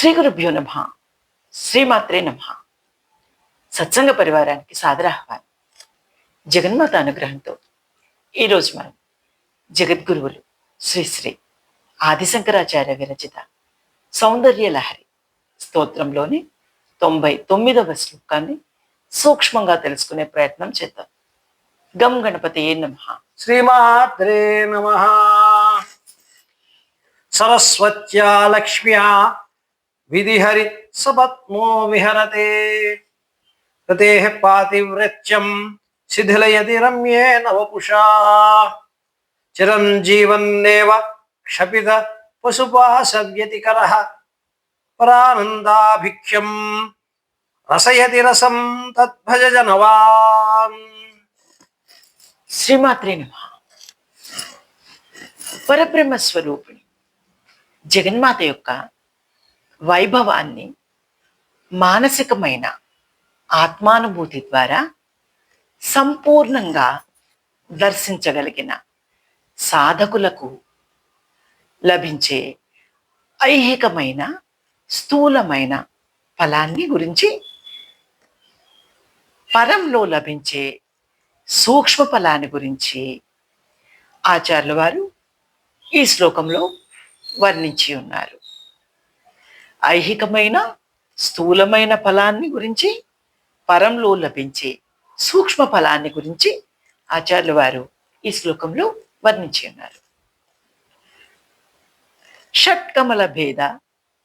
శ్రీ గురుభ్యో నమ. శ్రీమాత్రే నమ. సత్సంగ పరివారానికి సాదరాహ్వానం జగన్మాత అనుగ్రహంతో ఈరోజు మనం జగద్గురువులు శ్రీ శ్రీ ఆదిశంకరాచార్య విరచిత సౌందర్య లహరి స్తోత్రంలోని తొంభై తొమ్మిదవ శ్లోకాన్ని సూక్ష్మంగా తెలుసుకునే ప్రయత్నం చేద్దాం. గం గణపతి ఏ నమ. శ్రీమాత్రే నమ. సరస్వత్యా లక్ష్మ్యా విధిహరి సపత్మో విహరతే రతే పాతివ్రత్యం శిథిలయతి రమ్యే నవపుషా చిరంజీవన్నేవ క్షపిత పశుపాసవ్యతికర పరానందాభిఖ్యం రసయతి రసం తద్భజ జనవాన్ శ్రీమాత్రే నమ పరబ్రహ్మ స్వరూపిణి జగన్మాత యొక్క వైభవాన్ని మానసికమైన ఆత్మానుభూతి ద్వారా సంపూర్ణంగా దర్శించగలిగిన సాధకులకు లభించే ఐహికమైన స్థూలమైన ఫలాన్ని గురించి పరంలో లభించే సూక్ష్మ ఫలాన్ని గురించి ఆచార్యుల వారు ఈ శ్లోకంలో వర్ణించి ఉన్నారు. ఐహికమైన స్థూలమైన ఫలాన్ని గురించి పరంలో లభించే సూక్ష్మ ఫలాన్ని గురించి ఆచార్యుల వారు ఈ శ్లోకంలో వర్ణించి ఉన్నారు. షట్కమల భేద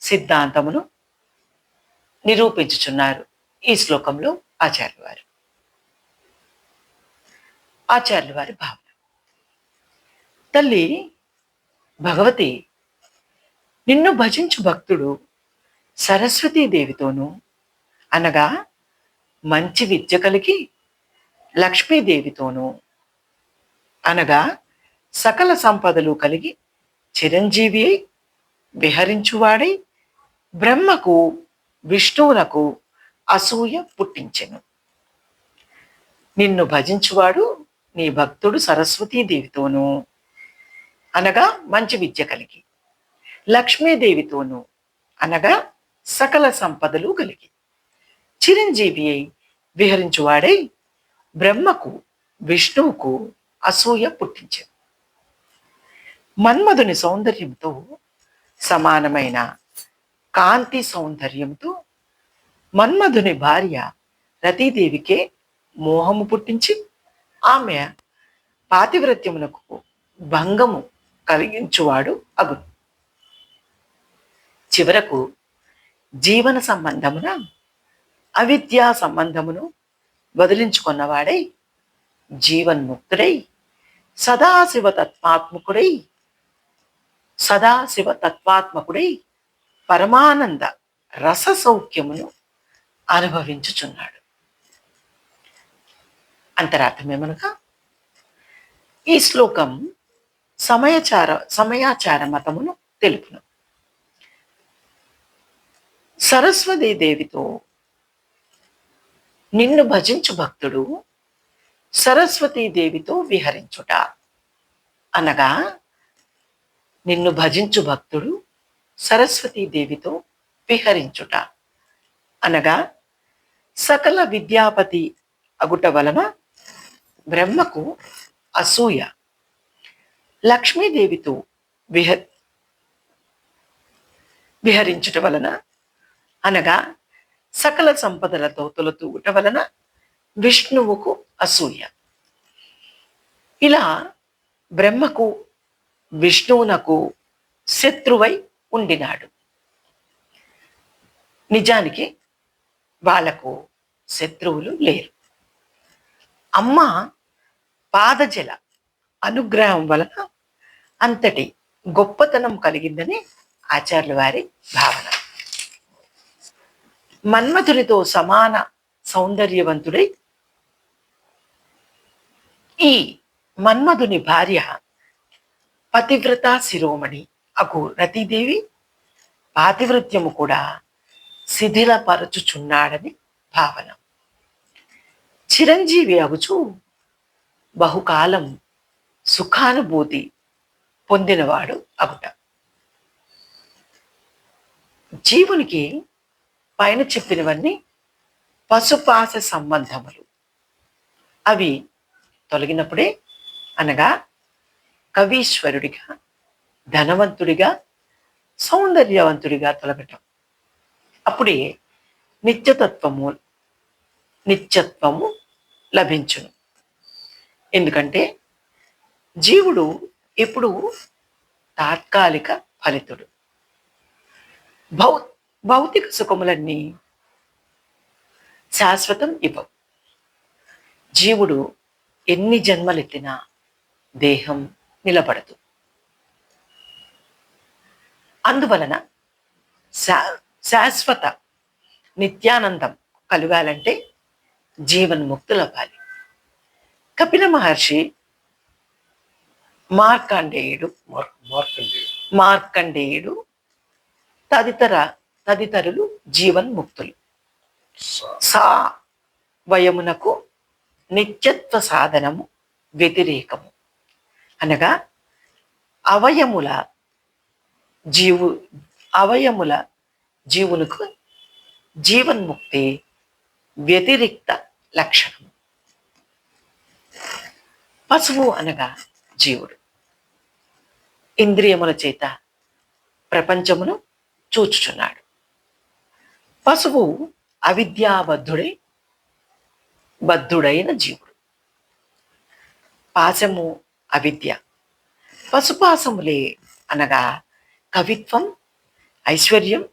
సిద్ధాంతమును నిరూపించుచున్నారు ఈ శ్లోకంలో ఆచార్యుల వారు. ఆచార్యుల వారి భావన. తల్లి భగవతి నిన్ను భజించు భక్తుడు సరస్వతీదేవితోనూ అనగా మంచి విద్య కలిగి లక్ష్మీదేవితోనూ అనగా సకల సంపదలు కలిగి చిరంజీవి అయి విహరించువాడై బ్రహ్మకు విష్ణువునకు అసూయ పుట్టించెను. నిన్ను భజించువాడు నీ భక్తుడు సరస్వతీదేవితోనూ అనగా మంచి విద్య కలిగి లక్ష్మీదేవితోనూ అనగా సకల సంపదలు కలిగి. చిరంజీవి అయి విహరించువాడై బ్రహ్మకు విష్ణువుకు అసూయ పుట్టించాడు. మన్మధుని సౌందర్యంతో సమానమైన కాంతి సౌందర్యంతో మన్మధుని భార్య రతీదేవికే మోహము పుట్టించి ఆమె పాతివ్రత్యమునకు భంగము కలిగించువాడు అగును. చివరకు జీవన సంబంధమున అవిద్యా సంబంధమును వదిలించుకున్నవాడై జీవన్ముక్తుడై సదాశివ తత్వాత్మకుడై సదాశివ తత్వాత్మకుడై పరమానంద రస సౌఖ్యమును అనుభవించుచున్నాడు. అంతరార్థమేమనగా ఈ శ్లోకం సమయచార సమయాచార మతమును తెలుపును. సరస్వతీ దేవితో నిన్ను భజించు భక్తుడు సరస్వతీ దేవితో విహరించుట. అనగా నిన్ను భజించు భక్తుడు సరస్వతీ దేవితో విహరించుట. అనగా సకల విద్యాపతి అగుట వలన బ్రహ్మకు అసూయ. లక్ష్మీదేవితో విహ విహరించుట వలన అనగా సకల సంపదలతో తొలతూగుట వలన విష్ణువుకు అసూయ. ఇలా బ్రహ్మకు విష్ణువునకు శత్రువై ఉండినాడు. నిజానికి వాళ్ళకు శత్రువులు లేరు. అమ్మ పాదజల అనుగ్రహం వలన అంతటి గొప్పతనం కలిగిందని ఆచార్యుల వారి భావన. మన్మథునితో సమాన సౌందర్యవంతుడై ఈ మన్మధుని భార్య పతివ్రత శిరోమణి అగు రతీదేవి పాతివృత్యము కూడా శిథిలపరచుచున్నాడని భావన. చిరంజీవి అగుచు బహుకాలం సుఖానుభూతి పొందినవాడు అగుట. జీవునికి పైన చెప్పినవన్నీ పశుపాస సంబంధములు. అవి తొలగినప్పుడే అనగా కవీశ్వరుడిగా ధనవంతుడిగా సౌందర్యవంతుడిగా తొలగటం. అప్పుడే నిత్యతత్వము నిత్యత్వము లభించును. ఎందుకంటే జీవుడు ఇప్పుడు తాత్కాలిక ఫలితుడు. భౌత్ భౌతిక సుఖములన్నీ శాశ్వతం ఇవ్వవు. జీవుడు ఎన్ని జన్మలెత్తినా దేహం నిలబడదు. అందువలన శా శాశ్వత నిత్యానందం కలగాలంటే జీవన్ముక్తులవ్వాలి. కపిల మహర్షి మార్కండేయుడు మార్క్ మార్కండేయుడు. మార్కండేయుడు తదితర తదితరులు జీవన్ముక్తులు. సా వయమునకు నిత్యత్వ సాధనము వ్యతిరేకము. అనగా అవయముల జీవు అవయముల జీవునకు జీవన్ముక్తి వ్యతిరిక్త లక్షణము. పశువు అనగా జీవుడు. ఇంద్రియముల చేత ప్రపంచమును చూచుచున్నాడు. పశువు అవిద్యాబద్ధుడై బద్ధుడైన జీవుడు. పాశము అవిద్య. పశుపాశములే అనగా కవిత్వం ఐశ్వర్యం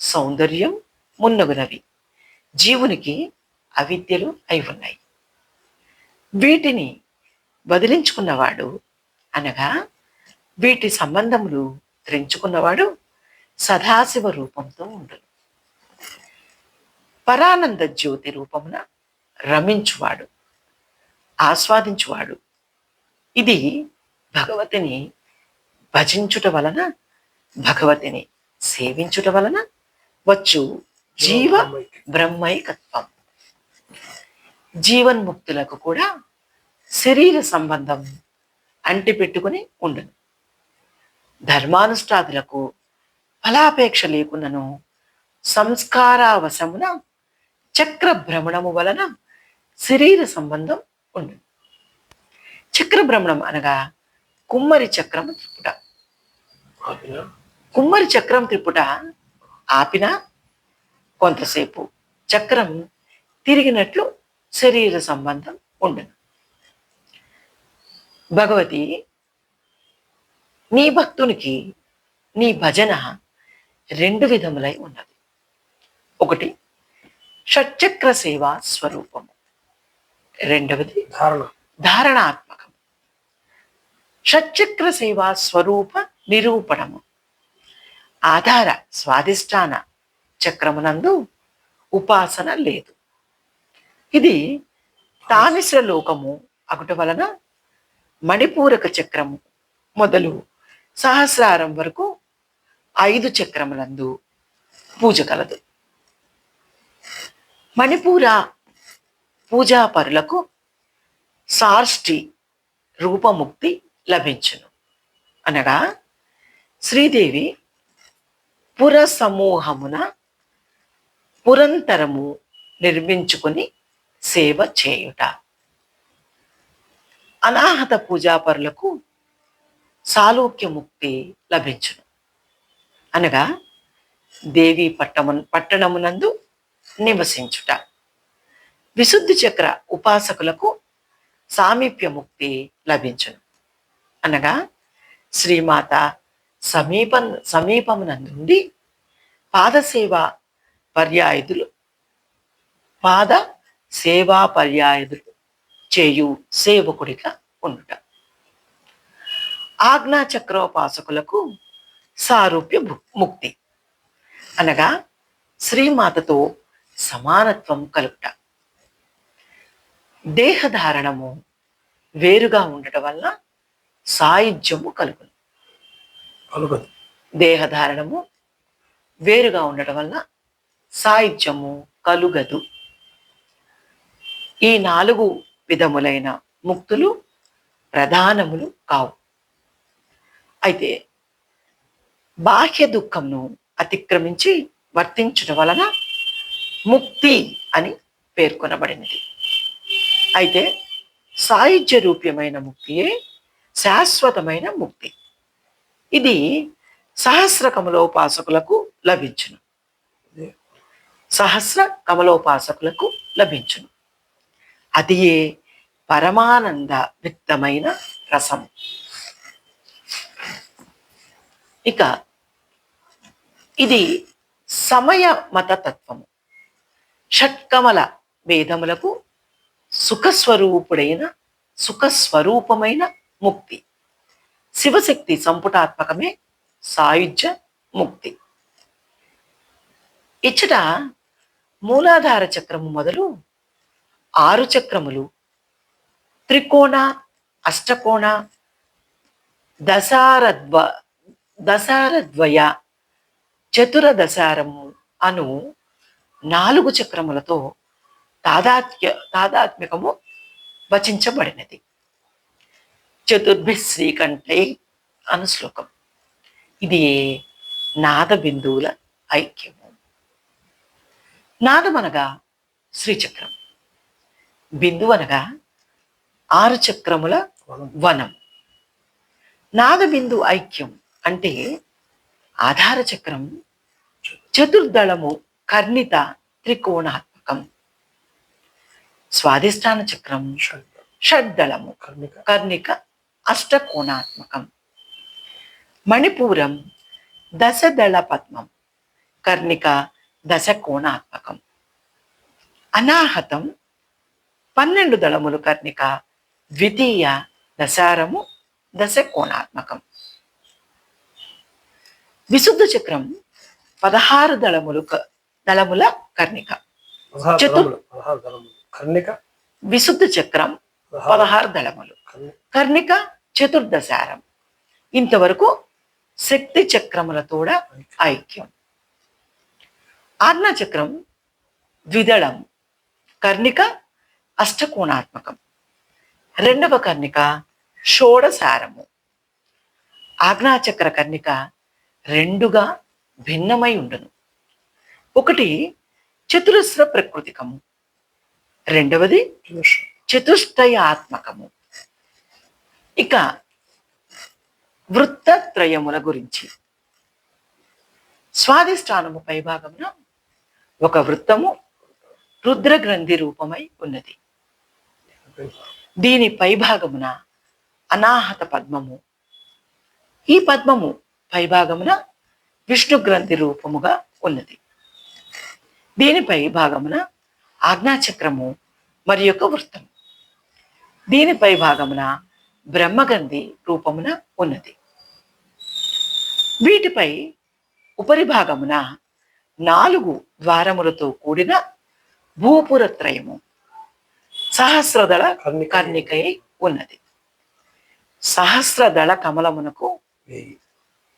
సౌందర్యం మున్నగునవి. జీవునికి అవిద్యలు అయి ఉన్నాయి. వీటిని వదిలించుకున్నవాడు అనగా వీటి సంబంధములు త్రెంచుకున్నవాడు సదాశివ రూపంతో ఉండును పరానంద జ్యోతి రూపమున రమించువాడు ఆస్వాదించువాడు. ఇది భగవతిని భజించుట వలన భగవతిని సేవించుట వలన వచ్చు జీవ బ్రహ్మైకత్వం. జీవన్ముక్తులకు కూడా శరీర సంబంధం అంటిపెట్టుకుని ఉండదు ధర్మానుష్ఠాదులకు ఫలాపేక్ష లేకున్నను సంస్కారావశమున చక్ర భ్రమణము వలన శరీర సంబంధం ఉండు చక్ర భ్రమణం అనగా కుమ్మరి చక్రము త్రిపుట కుమ్మరి చక్రం త్రిపుట ఆపినా కొంతసేపు చక్రం తిరిగినట్లు శరీర సంబంధం ఉండను భగవతి నీ భక్తునికి నీ భజన రెండు విధములై ఉన్నది. ఒకటి షట్చక్ర సేవా స్వరూపము. రెండవది ధారణ. ధారణాత్మకం షట్చక్ర సేవా స్వరూప నిరూపణము. ఆధార స్వాదిష్టాన చక్రమునందు ఉపాసన లేదు. ఇది తామిశ్ర లోకము అగుట వలన మణిపూరక చక్రము మొదలు సహస్రారం వరకు ఐదు చక్రములందు పూజ కలదు. మణిపూర పూజాపరులకు సార్ష్టి రూపముక్తి లభించును. అనగా శ్రీదేవి పుర సమూహమున పురంతరము నిర్మించుకుని సేవ చేయుట. అనాహత పూజాపరులకు సాలోక్యముక్తి లభించును. అనగా దేవి పట్టము పట్టణమునందు నివసించుట. విశుద్ధి చక్ర ఉపాసకులకు సామీప్య ముక్తి లభించును. అనగా శ్రీమాత సమీప సమీపమునందుండి పాదసేవ పర్యాయుధులు పాద సేవా పర్యాయుధులు చేయు సేవకుడిగా ఉండుట. ఆజ్ఞా చక్రోపాసకులకు సారూప్య ము- ముక్తి. అనగా శ్రీమాతతో సమానత్వం కలుగుట దేహధారణము వేరుగా ఉండటం వల్ల సాయుధ్యము కలుగును. కలుగదు దేహధారణము వేరుగా ఉండటం వల్ల సాహిత్యము కలుగదు. ఈ నాలుగు విధములైన ముక్తులు ప్రధానములు కావు. అయితే బాహ్య దుఃఖంను అతిక్రమించి వర్తించడం వలన ముక్తి అని పేర్కొనబడినది. అయితే సాహిత్య రూప్యమైన ముక్తియే శాశ్వతమైన ముక్తి. ఇది సహస్ర కమలోపాసకులకు లభించును. సహస్ర కమలోపాసకులకు లభించును. అది ఏ పరమానంద విత్తమైన రసం ఇక ఇది సమయ మత తత్వము. షట్కమల వేదములకు సుఖస్వరూపుడైన సుఖస్వరూపమైన ముక్తి. శివశక్తి సంపుటాత్మకమే సాయుధ్య ముక్తి. ఇచ్చట మూలాధార చక్రము మొదలు ఆరు చక్రములు. త్రికోణ అష్టకోణ దశారద్వ దశారద్వయ చతురదశారము అను నాలుగు చక్రములతో తాదాత్మ్య తాదాత్మికము వచించబడినది. చతుర్భి శ్రీకంఠే అను ఇది నాద బిందువుల ఐక్యము. నాదమనగా శ్రీచక్రం. బిందువు అనగా ఆరు చక్రముల వనం. నాదబిందు ఐక్యం అంటే ఆధార చక్రం చతుర్దళము కర్ణిత త్రికోణాత్మకం. స్వాధిష్టాన చక్రం. షడ్ షడ్దళము కర్ణిక. అష్టకోణాత్మకం. మణిపూరం దశదళ పద్మం కర్ణిక దశకోణాత్మకం. అనాహతం పన్నెండు దళములు కర్ణిక. ద్వితీయ దశారము దశకోణాత్మకం. విశుద్ధ చక్రం పదహారు దళములు దళముల కర్ణిక. చతు- కర్ణిక? విశుద్ధ చక్రం పదహారు దళములు కర్ణి- కర్ణిక చతుర్దశారం. ఇంతవరకు శక్తి చక్రములతోడ ఐక్యం. ఆజ్ఞా చక్రం ద్విదళం కర్ణిక అష్టకోణాత్మకం. రెండవ కర్ణిక షోడసారము ఆజ్ఞాచక్ర కర్ణిక రెండుగా భిన్నమై ఉండును. ఒకటి చతురస్ర ప్రకృతికము. రెండవది చతుష్టయాత్మకము. ఇక వృత్తత్రయముల గురించి. స్వాధిష్టానము పైభాగమున ఒక వృత్తము రుద్రగ్రంథి రూపమై ఉన్నది. దీని పైభాగమున అనాహత పద్మము. ఈ పద్మము పైభాగమున విష్ణు గ్రంథి రూపముగా ఉన్నది. దీనిపై భాగమున ఆజ్ఞాచక్రము మరి యొక్క వృత్తం. దీనిపై భాగమున బ్రహ్మగంధి రూపమున ఉన్నది. వీటిపై ఉపరి భాగమున నాలుగు ద్వారములతో కూడిన భూపురత్రయము సహస్రదళ కర్ణిక ఉన్నది. సహస్రదళ కమలమునకు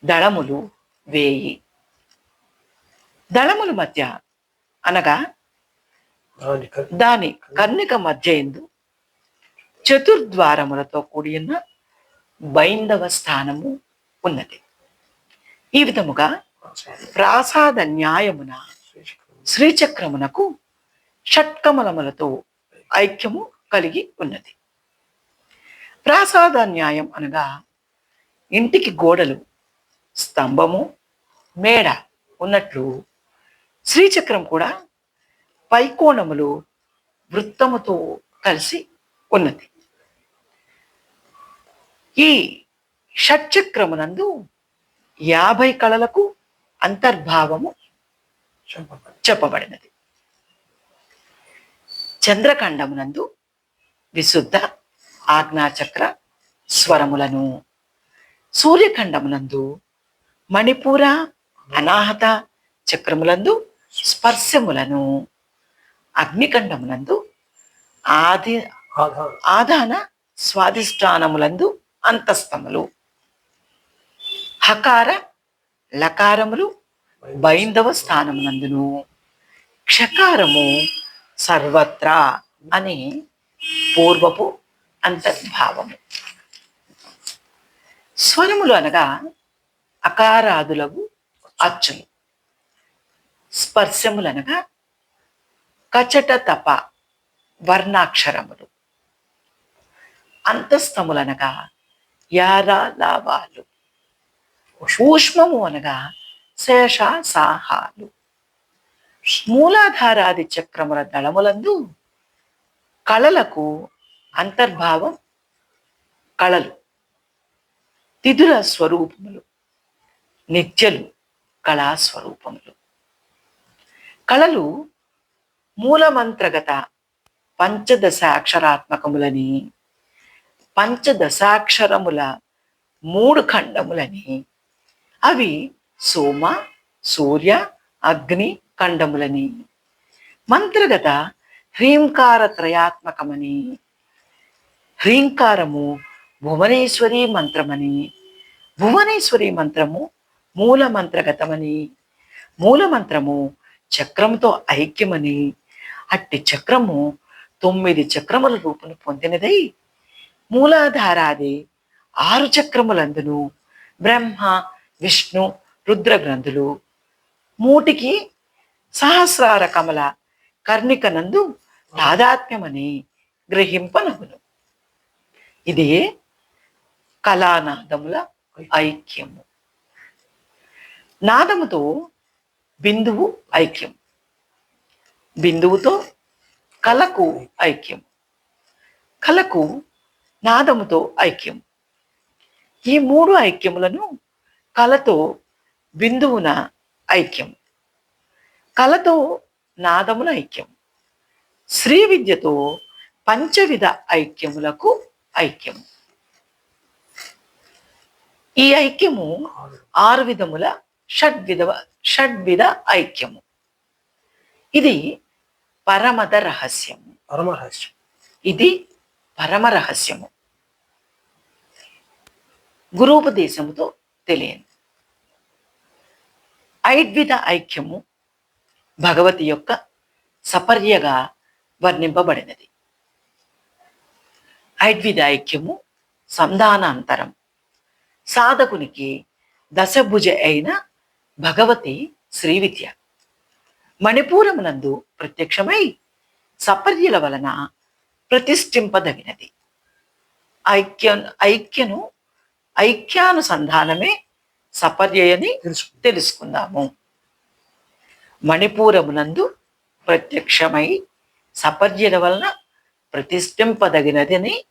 దళములు వేయి. దళముల మధ్య అనగా దాని కర్ణిక మధ్య ఎందు చతుర్ద్వారములతో కూడిన బైందవ స్థానము ఉన్నది. ఈ విధముగా ప్రాసాద న్యాయమున శ్రీచక్రం శ్రీచక్రమునకు షట్కమలములతో ఐక్యము కలిగి ఉన్నది. ప్రాసాద న్యాయం అనగా ఇంటికి గోడలు స్తంభము మేడ ఉన్నట్లు శ్రీచక్రం కూడా పైకోణములు వృత్తముతో కలిసి ఉన్నది. ఈ షట్చక్రమునందు యాభై కళలకు అంతర్భావము చెప్పబడినది. చంద్రఖండమునందు విశుద్ధ ఆజ్ఞాచక్ర స్వరములను సూర్యఖండమునందు మణిపూర అనాహత చక్రములందు స్పర్శములను అగ్నిఖండమునందు ఆది ఆధార ఆదాన స్వాధిష్టానములందు అంతస్తములు. హకార లకారములు బైందవ స్థానమునందును. క్షకారము సర్వత్రా అని పూర్వపు అంతర్భావము. స్వరములు అనగా అకారాదులకు అచ్చులు. స్పర్శములనగా కచట తప వర్ణాక్షరములు. అంతస్తములనగా యారా లాభాలు ఊష్మము అనగా శేష సాహాలు మూలాధారాది చక్రముల దళములందు కళలకు అంతర్భావం కళలు తిథుల స్వరూపములు నిత్యలు కళా స్వరూపములు కళలు మూలమంత్రగత పంచదశాక్షరాత్మకములని పంచదశాక్షరముల మూడు ఖండములని అవి సోమ సూర్య అగ్ని ఖండములని. మంత్రగత హ్రీంకార త్రయాత్మకమని హ్రీంకారము భువనేశ్వరి మంత్రమని భువనేశ్వరి మంత్రము మూల మంత్రగతమని చక్రంతో చక్రముతో ఐక్యమని అట్టి చక్రము తొమ్మిది చక్రముల రూపును పొందినదై మూలాధారాది ఆరు చక్రములందును బ్రహ్మ విష్ణు రుద్ర గ్రంథులు మూటికి సహస్రార కమల కర్ణికనందు తాదాత్మ్యమని గ్రహింపనగును. ఇది కళానాదముల ఐక్యము. నాదముతో బిందువు ఐక్యం. బిందువుతో కళకు ఐక్యం. కళకు నాదముతో ఐక్యం. ఈ మూడు ఐక్యములను కళతో బిందువున ఐక్యం. కళతో నాదముల ఐక్యం. శ్రీ విద్యతో పంచవిధ ఐక్యములకు ఐక్యం. ఈ ఐక్యము ఆరు ఆరు విధముల షడ్విధ షడ్విధ ఐక్యము ఇది పరమద రహస్యము పరమరహస్యం ఇది పరమ రహస్యము గురూపదేశముతో తెలియను ఐద్విధ ఐక్యము భగవతి యొక్క సపర్యగా వర్ణింపబడినది ఐద్విధ ఐక్యము సంధానాంతరం సాధకునికి దశభుజ అయిన భగవతి శ్రీవిద్య. మణిపూరమునందు ప్రత్యక్షమై సపర్యల వలన ప్రతిష్ఠింపదగినది. ఐక్య ఐక్యను ఐక్యానుసంధానమే సపర్యని తెలుసు తెలుసుకుందాము. మణిపూరమునందు ప్రత్యక్షమై సపర్యల వలన ప్రతిష్ఠింపదగినదని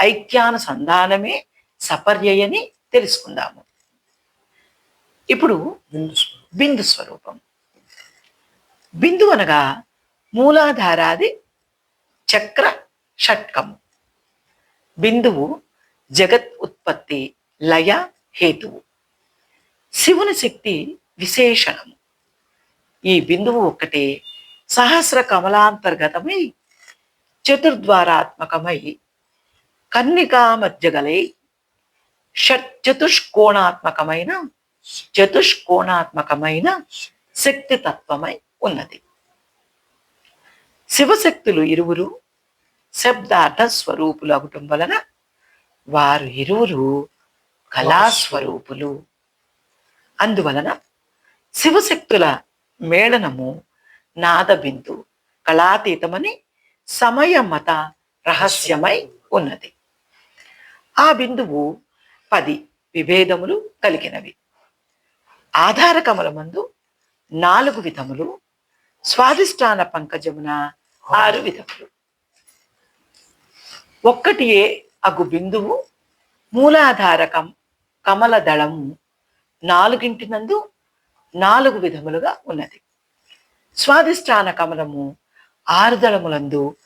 ఐక్యానుసంధానమే సపర్యని తెలుసుకుందాము. ఇప్పుడు బిందు స్వరూపం. బిందు అనగా మూలాధారాది చక్ర షట్కము. బిందువు జగత్ ఉత్పత్తి లయ హేతువు. శివుని శక్తి విశేషణము. ఈ బిందువు ఒక్కటే సహస్ర కమలాంతర్గతమై చతుర్ద్వారాత్మకమై కన్నికా మధ్యగలై షట్ చతుష్కోణాత్మకమైన చతుష్కోణాత్మకమైన శక్తి తత్వమై ఉన్నది. శివశక్తులు ఇరువురు శబ్దార్థ స్వరూపులు అవటం వలన వారు ఇరువురు కళాస్వరూపులు. అందువలన శివశక్తుల మేళనము నాదబిందు కళాతీతమని సమయ మత రహస్యమై ఉన్నది. ఆ బిందువు పది విభేదములు కలిగినవి. ఆధార కమలమందు నాలుగు విధములు స్వాధిష్టాన పంకజమున ఆరు విధములు. ఒక్కటి ఏ అగు బిందువు మూలాధారకం కమల దళము నాలుగింటినందు నాలుగు విధములుగా ఉన్నది. స్వాధిష్టాన కమలము ఆరు దళములందు